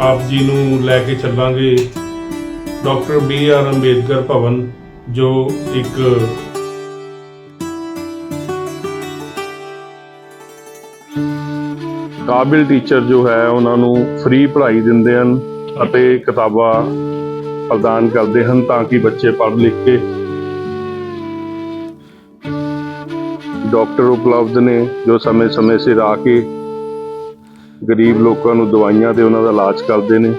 ਆਪ ਜੀ ਨੂੰ ਲੈ ਕੇ ਚੱਲਾਂਗੇ doctor B R Ambedkar Bhavan, ਜੋ ਇੱਕ ਕਾਬਿਲ ਟੀਚਰ ਜੋ ਹੈ, ਉਹਨਾਂ ਨੂੰ ਫ੍ਰੀ ਪੜ੍ਹਾਈ ਦਿੰਦੇ ਹਨ ਅਤੇ ਕਿਤਾਬਾਂ ਪ੍ਰਦਾਨ ਕਰਦੇ ਹਨ ਤਾਂ ਕਿ ਬੱਚੇ ਪੜ੍ਹ ਲਿਖ ਕੇ ਡਾਕਟਰ ਉਪਲਬਧ ਨੇ, ਜੋ ਸਮੇਂ-ਸਮੇਂ ਸਿਰ ਆ ਕੇ ਗਰੀਬ ਲੋਕਾਂ ਨੂੰ ਦਵਾਈਆਂ ਤੇ ਉਹਨਾਂ ਦਾ ਇਲਾਜ ਕਰਦੇ ਨੇ।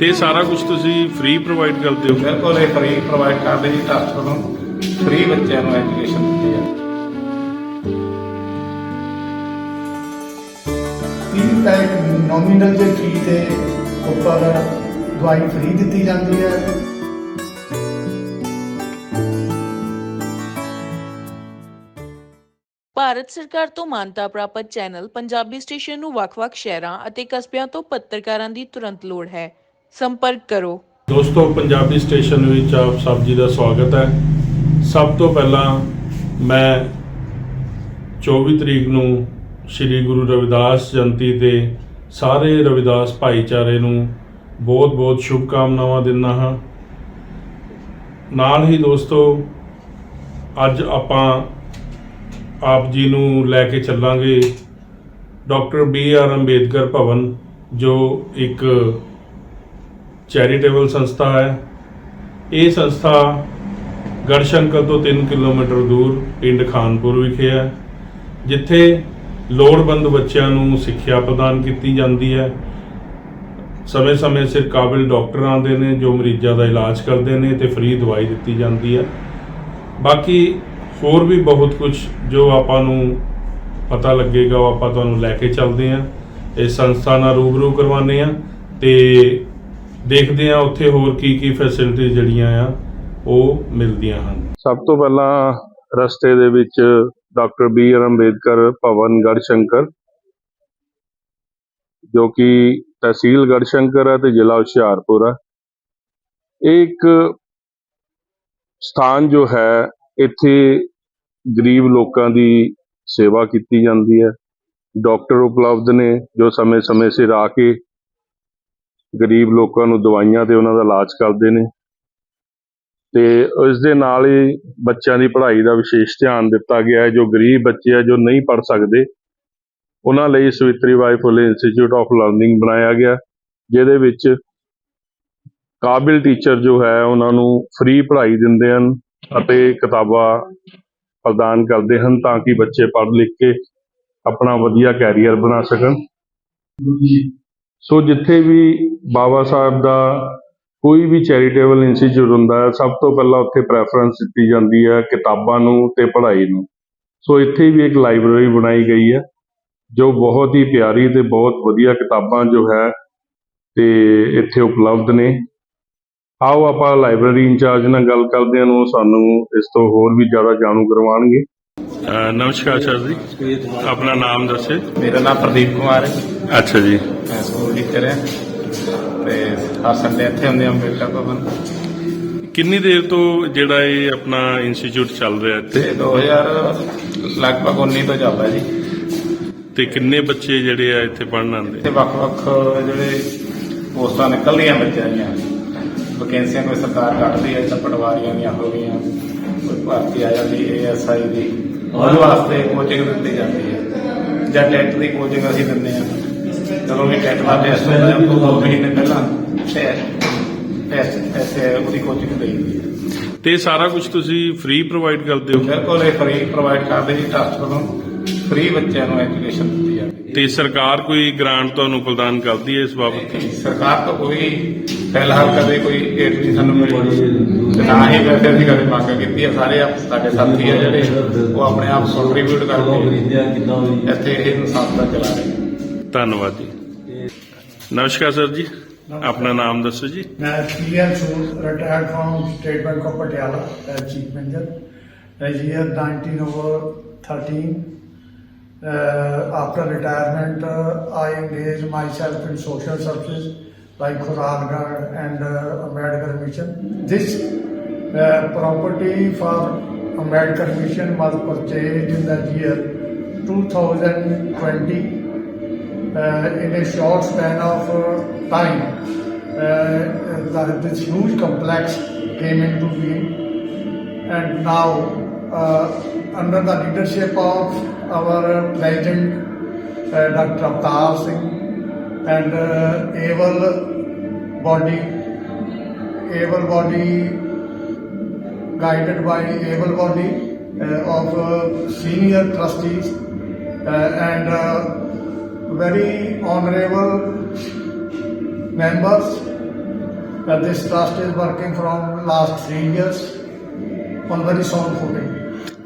ਤੇ ਸਾਰਾ ਕੁਝ ਤੁਸੀਂ ਫ੍ਰੀ ਪ੍ਰੋਵਾਈਡ ਕਰਦੇ ਹੋ? ਬਿਲਕੁਲ ਇਹ ਫ੍ਰੀ ਪ੍ਰੋਵਾਈਡ ਕਰਦੇ ਜੀ ਟਰਸਟ ਵੱਲੋਂ ਫ੍ਰੀ ਬੱਚਿਆਂ ਨੂੰ ਐਜੂਕੇਸ਼ਨ ਦਿੱਤੀ ਜਾਂਦੀ ਫੀ ਤਾਂ ਨੋਮੀਨਲ ਜੇ ਫੀ ਤੇ ਉੱਪਰ ਦਵਾਈ ਫ੍ਰੀ ਦਿੱਤੀ ਜਾਂਦੀ ਹੈ। ਭਾਰਤ ਸਰਕਾਰ ਤੋਂ ਮਾਨਤਾ ਪ੍ਰਾਪਤ ਚੈਨਲ ਪੰਜਾਬੀ ਸਟੇਸ਼ਨ ਨੂੰ ਵੱਖ-ਵੱਖ ਸ਼ਹਿਰਾਂ ਅਤੇ ਕਸਬਿਆਂ ਤੋਂ ਪੱਤਰਕਾਰਾਂ ਦੀ ਤੁਰੰਤ ਲੋੜ ਹੈ। ਸੰਪਰਕ ਕਰੋ। ਦੋਸਤੋ, ਪੰਜਾਬੀ ਸਟੇਸ਼ਨ ਵਿੱਚ ਆਪ ਸਭ ਜੀ ਦਾ ਸਵਾਗਤ ਹੈ। ਸਭ ਤੋਂ ਪਹਿਲਾਂ ਮੈਂ 24 ਤਰੀਕ ਨੂੰ ਸ੍ਰੀ ਗੁਰੂ ਰਵਿਦਾਸ ਜਯੰਤੀ ਤੇ ਸਾਰੇ ਰਵਿਦਾਸ ਭਾਈਚਾਰੇ ਨੂੰ ਬਹੁਤ-ਬਹੁਤ ਸ਼ੁਭਕਾਮਨਾਵਾਂ ਦਿੰਦਾ ਹਾਂ। ਨਾਲ ਹੀ ਦੋਸਤੋ, ਅੱਜ ਆਪਾਂ ਆਪ ਜੀ ਨੂੰ ਲੈ ਕੇ ਚੱਲਾਂਗੇ doctor B R Ambedkar Bhavan, ਜੋ ਇੱਕ ਚੈਰੀਟੇਬਲ ਸੰਸਥਾ ਹੈ। ਇਹ ਸੰਸਥਾ ਗੜਸ਼ੰਕਰ ਤੋਂ 3 ਕਿਲੋਮੀਟਰ ਦੂਰ ਪਿੰਡ ਖਾਨਪੁਰ ਵਿਖੇ ਹੈ, ਜਿੱਥੇ ਲੋੜਵੰਦ ਬੱਚਿਆਂ ਨੂੰ ਸਿੱਖਿਆ ਪ੍ਰਦਾਨ ਕੀਤੀ ਜਾਂਦੀ ਹੈ। ਸਮੇਂ-ਸਮੇਂ ਸਿਰ ਕਾਬਿਲ ਡਾਕਟਰ ਆਉਂਦੇ ਨੇ, ਜੋ ਮਰੀਜ਼ਾਂ ਦਾ ਇਲਾਜ ਕਰਦੇ ਨੇ ਤੇ ਫ੍ਰੀ ਦਵਾਈ ਦਿੱਤੀ ਜਾਂਦੀ ਹੈ। ਬਾਕੀ ਹੋਰ ਵੀ ਬਹੁਤ ਕੁਝ ਜੋ ਆਪਾਂ ਨੂੰ ਪਤਾ ਲੱਗੇਗਾ, ਉਹ ਆਪਾਂ ਤੁਹਾਨੂੰ ਲੈ ਕੇ ਚੱਲਦੇ ਹਾਂ। ਇਸ ਸੰਸਥਾ ਨਾਲ ਰੂਬਰੂ ਕਰਵਾਉਂਦੇ ਹਾਂ ਤੇ ਦੇਖਦੇ ਹਾਂ ਉੱਥੇ ਹੋਰ ਕੀ ਕੀ ਫੈਸਿਲਿਟੀ ਜਿਹੜੀਆਂ ਆ, ਉਹ ਮਿਲਦੀਆਂ ਹਨ। ਸਭ ਤੋਂ ਪਹਿਲਾਂ ਰਸਤੇ ਦੇ ਵਿੱਚ doctor B R Ambedkar Bhavan Garhshankar, ਜੋ ਕਿ ਤਹਿਸੀਲ ਗੜਸ਼ੰਕਰ ਹੈ ਤੇ ਜ਼ਿਲ੍ਹਾ ਹੁਸ਼ਿਆਰਪੁਰ ਹੈ। ਇਹ ਇੱਕ ਸਥਾਨ ਜੋ ਹੈ, ਇੱਥੇ ਗਰੀਬ ਲੋਕਾਂ ਦੀ ਸੇਵਾ ਕੀਤੀ ਜਾਂਦੀ ਹੈ। ਡਾਕਟਰ ਉਪਲਬਧ ਨੇ ਜੋ ਸਮੇਂ-ਸਮੇਂ ਸਿਰ ਆ ਕੇ ਗਰੀਬ ਲੋਕਾਂ ਨੂੰ ਦਵਾਈਆਂ ਤੇ ਉਹਨਾਂ ਦਾ ਇਲਾਜ ਕਰਦੇ ਨੇ ਤੇ ਇਸ ਦੇ ਨਾਲ ਹੀ ਬੱਚਿਆਂ ਦੀ ਪੜ੍ਹਾਈ ਦਾ ਵਿਸ਼ੇਸ਼ ਧਿਆਨ ਦਿੱਤਾ ਗਿਆ ਹੈ। ਜੋ ਗਰੀਬ ਬੱਚੇ ਆ, ਜੋ ਨਹੀਂ ਪੜ੍ਹ ਸਕਦੇ, ਉਹਨਾਂ ਲਈ Savitri Bai Phule institute of learning ਬਣਾਇਆ ਗਿਆ, ਜਿਹਦੇ ਵਿੱਚ ਕਾਬਿਲ ਟੀਚਰ ਜੋ ਹੈ, ਉਹਨਾਂ ਨੂੰ ਫ੍ਰੀ ਪੜ੍ਹਾਈ ਦਿੰਦੇ ਹਨ ਅਤੇ ਕਿਤਾਬਾਂ ਪ੍ਰਦਾਨ ਕਰਦੇ ਹਨ ਤਾਂ ਕਿ ਬੱਚੇ ਪੜ੍ਹ ਲਿਖ ਕੇ ਆਪਣਾ ਵਧੀਆ ਕੈਰੀਅਰ ਬਣਾ ਸਕਣ। ਸੋ ਜਿੱਥੇ ਵੀ ਬਾਬਾ ਸਾਹਿਬ ਦਾ ਕੋਈ ਵੀ ਚੈਰੀਟੇਬਲ ਇੰਸਟੀਚਿਊਟ ਹੁੰਦਾ ਹੈ, ਸਭ ਤੋਂ ਪਹਿਲਾਂ ਉੱਥੇ ਪ੍ਰੈਫਰੈਂਸ ਦਿੱਤੀ ਜਾਂਦੀ ਹੈ ਕਿਤਾਬਾਂ ਨੂੰ ਤੇ ਪੜ੍ਹਾਈ ਨੂੰ। ਸੋ ਇੱਥੇ ਵੀ ਇੱਕ ਲਾਇਬ੍ਰੇਰੀ ਬਣਾਈ ਗਈ ਹੈ, ਜੋ ਬਹੁਤ ਹੀ ਪਿਆਰੀ ਤੇ ਬਹੁਤ ਵਧੀਆ ਕਿਤਾਬਾਂ ਜੋ ਹੈ, ਤੇ ਇੱਥੇ ਉਪਲਬਧ ਨੇ। ਆਓ ਆਪਾਂ ਲਾਇਬ੍ਰੇਰੀ ਇੰਚਾਰਜ ਨਾਲ ਗੱਲ ਕਰਦੇ ਹਾਂ ਉਹ ਸਾਨੂੰ ਇਸ ਤੋਂ ਹੋਰ ਵੀ ਜ਼ਿਆਦਾ ਜਾਣੂ ਕਰਵਾਉਣਗੇ। ਨਮਸਕਾਰ ਸਰ ਜੀ। ਆਪਣਾ ਨਾਮ ਦੱਸੇ। ਮੇਰਾ ਨਾਮ ਪ੍ਰਦੀਪ ਕੁਮਾਰ ਹੈ। ਅੱਛਾ ਜੀ। ਮੈਂ ਸਕੂਲ ਟੀਚਰ ਹਾਂ ਤੇ ਹਰ ਸੰਡੇ ਇੱਥੇ ਹੁੰਦੇ ਹਾਂ ਅੰਬੇਡਕਰ ਭਵਨ। ਕਿੰਨੀ ਦੇਰ ਤੋਂ ਜਿਹੜਾ ਇਹ ਆਪਣਾ ਇੰਸਟੀਚਿਊਟ ਚੱਲ ਰਿਹਾ ਇੱਥੇ? ਤੇ 2000 ਲਗਭਗ 19 ਤੋਂ ਚੱਲਦਾ ਜੀ। ਤੇ ਕਿੰਨੇ ਬੱਚੇ ਜਿਹੜੇ ਆ ਇੱਥੇ ਪੜ੍ਹਨ ਆਉਂਦੇ? ਤੇ ਵੱਖ-ਵੱਖ ਜਿਹੜੇ ਪੋਸਟਾਂ ਨਿਕਲਦੀਆਂ ਬੱਚਿਆਂ ਦੀਆਂ। ਵੈਕੈਂਸੀਆਂ ਕੋਈ ਸਰਕਾਰ ਕੱਢਦੀ ਹੈ ਤਾਂ ਪਟਵਾਰੀਆਂ ਦੀਆਂ ਹੋ ਗਈਆਂ ਕੋਈ ਭਰਤੀ ਆ ਜਾਂਦੀ ਏਐਸਆਈ ਦੀ ਉਹਦੇ ਵਾਸਤੇ ਕੋਚਿੰਗ ਦਿੱਤੀ ਜਾਂਦੀ ਹੈ। ਜਾਂ ਟੈਟ ਦੀ ਕੋਚਿੰਗ ਅਸੀਂ ਦਿੰਦੇ ਹਾਂ। ਜਦੋਂ ਵੀ ਟੈਟ ਦਾ ਟੈਸਟ ਹੁੰਦਾ ਹੈ ਤੋਂ ਦੋ ਮਹੀਨੇ ਪਹਿਲਾਂ ਟੈਸਟ ਐਸੇ ਉਹਦੀ ਕੋਚਿੰਗ ਦੇਈਦੀ ਹੈ। ਤੇ ਸਾਰਾ ਕੁਝ ਤੁਸੀਂ ਫ੍ਰੀ ਪ੍ਰੋਵਾਈਡ ਕਰਦੇ ਹੋ? ਬਿਲਕੁਲ ਇਹ ਫ੍ਰੀ ਪ੍ਰੋਵਾਈਡ ਕਰਦੇ ਜੀ ਟਰਸਟ ਵੱਲੋਂ। ਫ੍ਰੀ ਬੱਚਿਆਂ ਨੂੰ ਐਜੂਕੇਸ਼ਨ ਤੇ ਸਰਕਾਰ ਕੋਈ ਗ੍ਰਾਂਟ ਤੁਹਾਨੂੰ ਪ੍ਰਦਾਨ ਕਰਦੀ ਹੈ ਇਸ ਬਾਬਤ? ਸਰਕਾਰ ਤੋਂ ਕੋਈ ਫਿਲਹਾਲ ਕਦੇ ਕੋਈ ਏਡ ਨਹੀਂ ਸਾਨੂੰ ਮਿਲੀ। ਤੇ ਨਾ ਹੀ ਵੈਸੇ ਅਸੀਂ ਕਦੇ ਮੰਗ ਕੀਤੀ ਹੈ ਸਾਰੇ ਆਪ ਸਾਡੇ ਸਾਥੀ ਆ ਜਿਹੜੇ ਉਹ ਆਪਣੇ ਆਪ ਕੰਟਰੀਬਿਊਟ ਕਰਕੇ ਇੱਥੇ ਇਹ ਸੰਸਥਾ ਚਲਾ ਰਹੇ ਨੇ। ਧੰਨਵਾਦ ਜੀ। ਨਮਸਕਾਰ ਸਰ ਜੀ। ਆਪਣਾ ਨਾਮ ਦੱਸੋ ਜੀ। ਮੈਂ P L Sood retired from state bank of Patiala as chief manager year 19 over 13 uh, after retirement uh, I engaged myself in social services like Khurangarh and uh, Ambedkar Mission. This uh, property for Ambedkar Mission was purchased in the year 2020 uh, in a short span of uh, time, uh, this huge complex came into being. And now, uh, under the leadership of our President, uh, Dr. Avtar Singh, and uh, able body, able body guided by able body uh, of uh, senior trustees uh, and uh, very honorable members. Uh, this trust is working from last three years on very sound footing.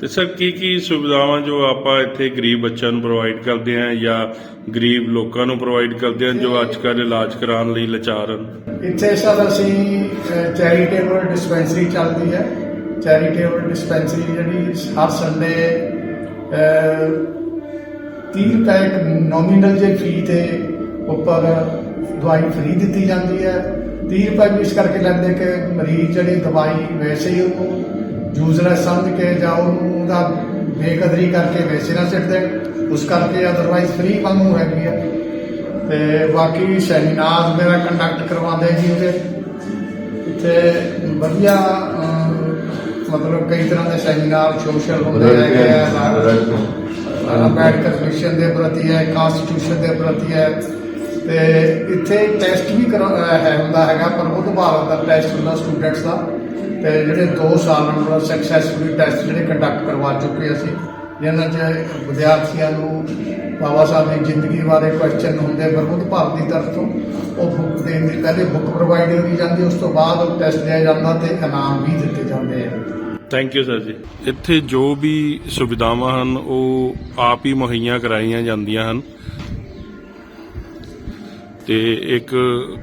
ਤੇ sir, ਕੀ ਕੀ ਸੁਵਿਧਾਵਾਂ ਜੋ ਆਪਾਂ ਇੱਥੇ ਗਰੀਬ ਬੱਚਿਆਂ ਨੂੰ ਪ੍ਰੋਵਾਈਡ ਕਰਦੇ ਹਾਂ ਜਾਂ ਗਰੀਬ ਲੋਕਾਂ ਨੂੰ ਪ੍ਰੋਵਾਈਡ ਕਰਦੇ ਹਾਂ ਜੋ ਅੱਜ ਕੱਲ੍ਹ ਇਲਾਜ ਕਰਾਉਣ ਲਈ ਲਾਚਾਰ ਹਨ? ਇੱਥੇ ਸਰ ਅਸੀਂ ਚੈਰੀਟੇਬਲ ਡਿਸਪੈਂਸਰੀ ਚੱਲਦੀ ਹੈ। ਚੈਰੀਟੇਬਲ ਡਿਸਪੈਂਸਰੀ ਜਿਹੜੀ ਹਰ ਸੰਡੇ 30 ਰੁਪਏ ਇੱਕ ਨੋਮੀਨਲ ਜੇ ਫੀ ਤੇ ਉੱਪਰ ਦਵਾਈ ਫ੍ਰੀ ਦਿੱਤੀ ਜਾਂਦੀ ਹੈ। 30 ਰੁਪਏ ਵੀ ਇਸ ਕਰਕੇ ਲੈਂਦੇ ਕਿ ਮਰੀਜ਼ ਜਿਹੜੇ ਦਵਾਈ ਵੈਸੇ ਹੀ ਉਹਨੂੰ ਯੂਜ਼ਲੈਸ ਸਮਝ ਕੇ ਜਾਂ ਉਹਦਾ ਬੇਕਦਰੀ ਕਰਕੇ ਵੈਸੇ ਨਾ ਸਿੱਟ ਦੇਣ। ਉਸ ਕਰਕੇ ਅਦਰਵਾਈਜ਼ ਫ੍ਰੀ ਵਾਂਗੂ ਹੈਗੀ ਹੈ ਤੇ ਬਾਕੀ ਸੈਮੀਨਾਰ ਮੇਰਾ ਕੰਡਕਟ ਕਰਵਾਉਂਦੇ ਜੀ ਉਹਦੇ। ਇੱਥੇ ਵਧੀਆ ਮਤਲਬ ਕਈ ਤਰ੍ਹਾਂ ਦੇ ਸੈਮੀਨਾਰ ਸੋਸ਼ਲ ਹੁੰਦੇ ਹੈਗੇ ਆ। ਅੰਬੇਡਕਰ ਮਿਸ਼ਨ ਦੇ ਪ੍ਰਤੀ ਹੈ ਕਨਸਟੀਟਿਊਸ਼ਨ ਦੇ ਪ੍ਰਤੀ ਹੈ। ਤੇ ਇੱਥੇ ਟੈਸਟ ਵੀ ਹੈ ਹੁੰਦਾ ਹੈਗਾ ਪ੍ਰਬੁੱਧ ਭਾਰਤ ਦਾ ਟੈਸਟ ਹੁੰਦਾ ਸਟੂਡੈਂਟਸ ਦਾ। ਤੇ ਜਿਹੜੇ 2 ਸਾਲ ਅੰਦਰ ਸਕਸੈਸਫੁਲੀ ਟੈਸਟ ਜਿਹੜੇ ਕੰਡਕਟ ਕਰਵਾ ਚੁੱਕੇ ਅਸੀਂ ਜਿਨ੍ਹਾਂ 'ਚ ਵਿਦਿਆਰਥੀਆਂ ਨੂੰ ਬਾਬਾ ਸਾਹਿਬ ਦੀ ਜ਼ਿੰਦਗੀ ਬਾਰੇ ਕੁਐਸਚਨ ਹੁੰਦੇ ਪ੍ਰਬੁੱਧ ਭਾਰਤ ਤਰਫ ਤੋਂ, ਉਹ ਬੁੱਕ ਦੇਣ ਦੀ ਪਹਿਲੇ ਬੁੱਕ ਪ੍ਰੋਵਾਈਡ ਹੋਈ ਜਾਂਦੀ, ਉਸ ਤੋਂ ਬਾਅਦ ਉਹ ਟੈਸਟ ਲਿਆ ਜਾਂਦਾ ਤੇ ਇਨਾਮ ਵੀ ਦਿੱਤੇ ਜਾਂਦੇ ਆ। ਥੈਂਕ ਯੂ ਸਰ ਜੀ। ਇੱਥੇ ਜੋ ਵੀ ਸੁਵਿਧਾਵਾਂ ਹਨ, ਉਹ ਆਪ ਹੀ ਮੁਹੱਈਆ ਕਰਾਈਆਂ ਜਾਂਦੀਆਂ ਹਨ। ਤੇ ਇੱਕ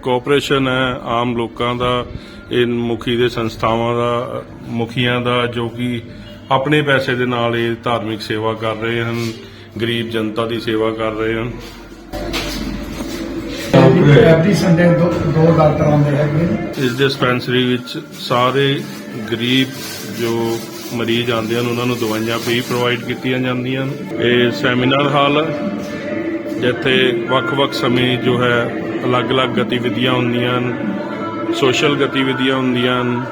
ਕੋਆਪਰੇਸ਼ਨ ਹੈ, ਆਮ ਲੋਕਾਂ ਦਾ ਇਹ ਮੁਖੀ ਦੇ ਸੰਸਥਾਵਾਂ ਦਾ ਮੁਖੀਆਂ ਦਾ ਜੋ ਕਿ ਆਪਣੇ ਪੈਸੇ ਦੇ ਨਾਲ ਇਹ ਧਾਰਮਿਕ ਸੇਵਾ ਕਰ ਰਹੇ ਹਨ ਗਰੀਬ ਜਨਤਾ ਦੀ ਸੇਵਾ ਕਰ ਰਹੇ ਹਨ। ਐਵਰੀ ਸੰਡੇ ਦੋ ਦੋ ਡਾਕਟਰ ਆਉਂਦੇ ਹੈਗੇ ਨੇ। ਇਸ ਡਿਸਪੈਂਸਰੀ ਵਿੱਚ ਸਾਰੇ ਗਰੀਬ ਜੋ ਮਰੀਜ਼ ਆਉਂਦੇ ਹਨ ਉਹਨਾਂ ਨੂੰ ਦਵਾਈਆਂ ਫ੍ਰੀ ਪ੍ਰੋਵਾਈਡ ਕੀਤੀਆਂ ਜਾਂਦੀਆਂ ਹਨ। ਇਹ ਸੈਮੀਨਾਰ ਹਾਲ ਹੈ ਜਿੱਥੇ ਵੱਖ-ਵੱਖ ਸਮੇਂ ਜੋ ਹੈ ਅਲੱਗ-ਅਲੱਗ ਗਤੀਵਿਧੀਆਂ ਹੁੰਦੀਆਂ ਹਨ। ਸੋਸ਼ਲ ਗਤੀਵਿਧੀਆਂ ਹੁੰਦੀਆਂ ਹਨ।